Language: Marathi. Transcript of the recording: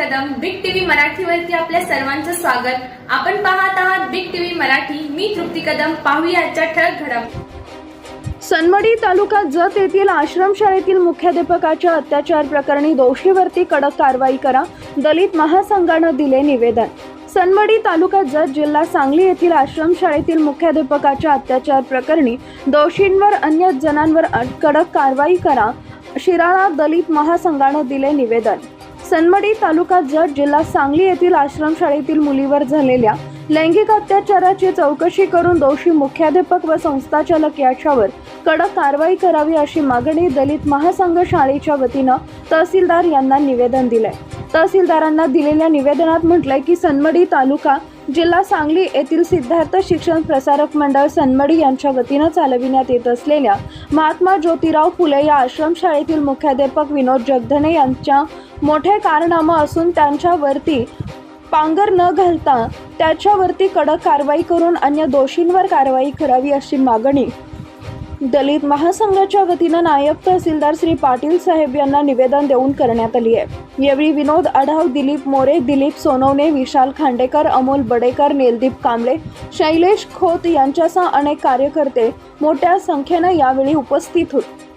मराठीवरती आपल्या सर्वांचं स्वागत. आपण पाहत आहात बिग टीव्ही मराठी. मी तृप्ती कदम. पाहूया आजच्या ठळक घडम. सनमडी तालुका जत येथील आश्रमशाळेतील मुख्याध्यापकाच्या अत्याचार प्रकरणी दोषीवरती कडक कारवाई करा. दलित महासंघानं दिले निवेदन. सनमडी तालुका जत जिल्हा सांगली येथील आश्रमशाळेतील मुख्याध्यापकाच्या अत्याचार प्रकरणी दोषींवर अन्य जणांवर कडक कारवाई करा. शिराळा दलित महासंघानं दिले निवेदन. सनमडी तालुका जत जिल्हा सांगली येथील आश्रमशाळेतील मुलीवर झालेल्या लैंगिक अत्याचाराची चौकशी करून दोषी मुख्याध्यापक व संस्थाचालक याच्यावर कडक कारवाई करावी अशी मागणी दलित महासंघ शाळेच्या वतीनं तहसीलदार यांना निवेदन दिलंय. तहसीलदारांना दिलेल्या निवेदनात म्हटलंय की सनमडी तालुका जिल्हा सांगली येथील सिद्धार्थ शिक्षण प्रसारक मंडळ सनमडी यांच्या वतीनं चालविण्यात येत असलेल्या महात्मा ज्योतिराव फुले या आश्रमशाळेतील मुख्याध्यापक विनोद जगधने यांच्या मोठे कारनामा असून त्यांच्यावरती पांगर न घालता त्याच्यावरती कडक कारवाई करून अन्य दोषींवर कारवाई करावी अशी मागणी दलित महासंघाच्या वतीनं नायब तहसीलदार श्री पाटील साहेब यांना निवेदन देऊन करण्यात आली आहे. यावेळी विनोद आढाव दिलीप मोरे दिलीप सोनवणे विशाल खांडेकर अमोल बडेकर नेलदीप कांबळे शैलेश खोत यांच्यासह अनेक कार्यकर्ते मोठ्या संख्येनं यावेळी उपस्थित होते.